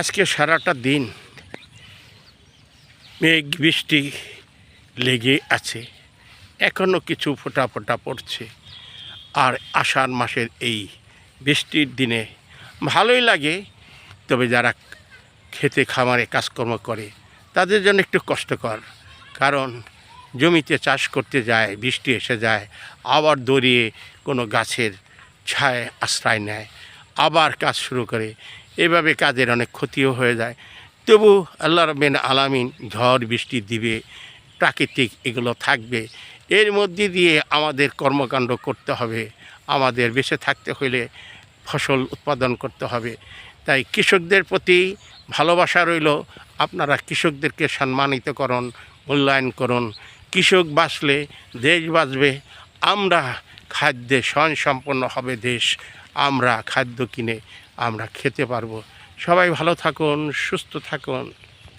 আজকে সারাটা দিন মেঘ, বৃষ্টি লেগে আছে। এখনও কিছু ফোটা ফোটা পড়ছে। আর আষাঢ় মাসের এই বৃষ্টির দিনে ভালোই লাগে, তবে যারা খেতে, খামারে কাজকর্ম করে, তাদের জন্য একটু কষ্টকর। কারণ জমিতে চাষ করতে যায়, বৃষ্টি এসে যায়, আবার দৌড়িয়ে কোনো গাছের ছায় আশ্রয় নেয়, আবার কাজ শুরু করে। এভাবে কাজের অনেক ক্ষতিও হয়ে যায়। তবু আল্লাহ রবেন আলামিন ঝড়, বৃষ্টি দিবে, প্রাকৃতিক এগুলো থাকবে। এর মধ্যে দিয়ে আমাদের কর্মকাণ্ড করতে হবে। আমাদের বেঁচে থাকতে হলে ফসল উৎপাদন করতে হবে। তাই কৃষকদের প্রতি ভালোবাসা রইল। আপনারা কৃষকদেরকে সম্মানিত করুন, মূল্যায়ন করুন। কৃষক বাঁচলে দেশ বাঁচবে। আমরা খাদ্যে স্বয়ংসম্পন্ন হবে দেশ, আমরা খাদ্য কিনে আমরা খেতে পারব। সবাই ভালো থাকুন, সুস্থ থাকুন।